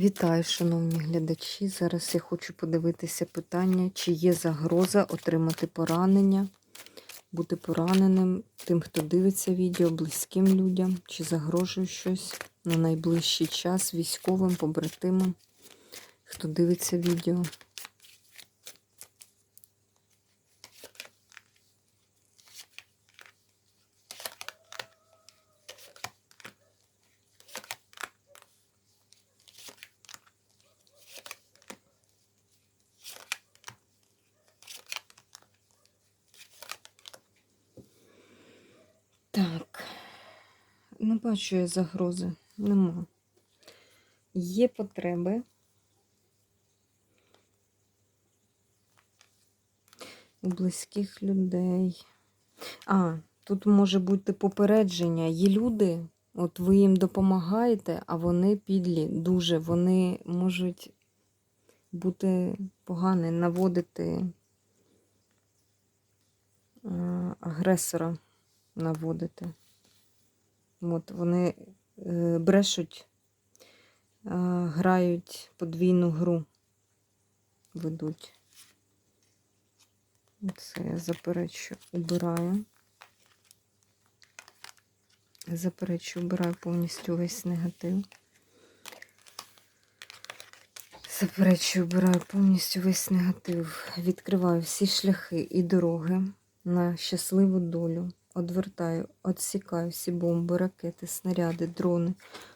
Вітаю, шановні глядачі. Зараз я хочу подивитися питання, чи є загроза отримати поранення, бути пораненим тим, хто дивиться відео, близьким людям, чи загрожує щось на найближчий час військовим, побратимам, хто дивиться відео. Так, не бачу я загрози. Нема. Є потреби. У близьких людей. А, тут може бути попередження. Є люди, от ви їм допомагаєте, а вони підлі, дуже. Вони можуть бути погані, наводити а, агресора наводити. От вони е, брешуть, грають подвійну гру, ведуть. Це я заперечу, убираю. Заперечу, убираю повністю весь негатив. Заперечу, убираю повністю весь негатив. Відкриваю всі шляхи і дороги на щасливу долю. Одвертаю, відсікаю всі бомби, ракети, снаряди, дрони,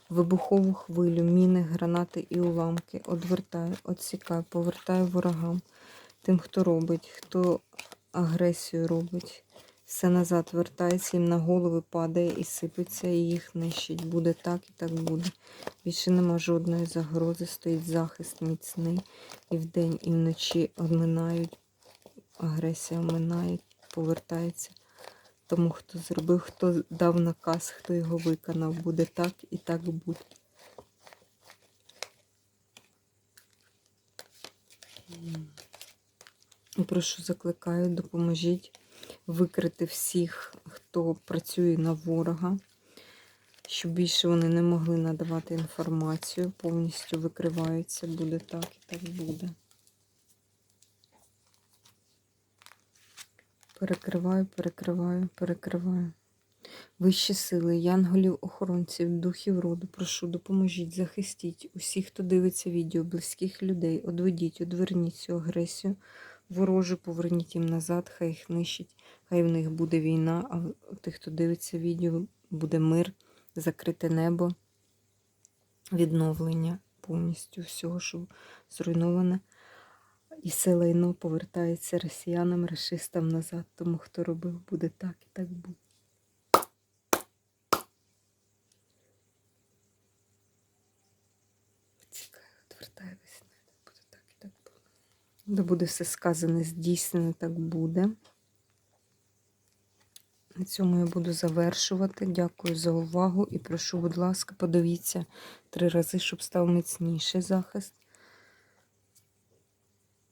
вибухову хвилю, міни, гранати і уламки. Одвертаю, відсікаю, повертаю ворогам, тим, хто робить, хто агресію робить. Все назад вертається, їм на голови падає і сипеться, і їх нищить. Буде так і так буде. Більше нема жодної загрози, стоїть захист міцний. І вдень, і вночі обминають, агресія оминає, повертається. Тому хто зробив, хто дав наказ, хто його виконав, буде так і так буде. Прошу, закликаю, допоможіть викрити всіх, хто працює на ворога, щоб більше вони не могли надавати інформацію, повністю викриваються, буде так і так буде. Перекриваю, перекриваю, перекриваю. Вищі сили, янголів, охоронців, духів роду, прошу, допоможіть, захистіть усіх, хто дивиться відео, близьких людей, одведіть, одверніть цю агресію, ворожу, поверніть їм назад, хай їх нищить, хай в них буде війна, а у тих, хто дивиться відео, буде мир, закрите небо, відновлення повністю всього, що зруйноване. І все лайно повертається росіянам, расистам назад. Тому хто робив, буде так і так буде. Цікаво, відвертаю весна. Буде так і так буде. Де буде все сказане, здійснене, так буде. На цьому я буду завершувати. Дякую за увагу і прошу, будь ласка, подивіться три рази, щоб став міцніший захист.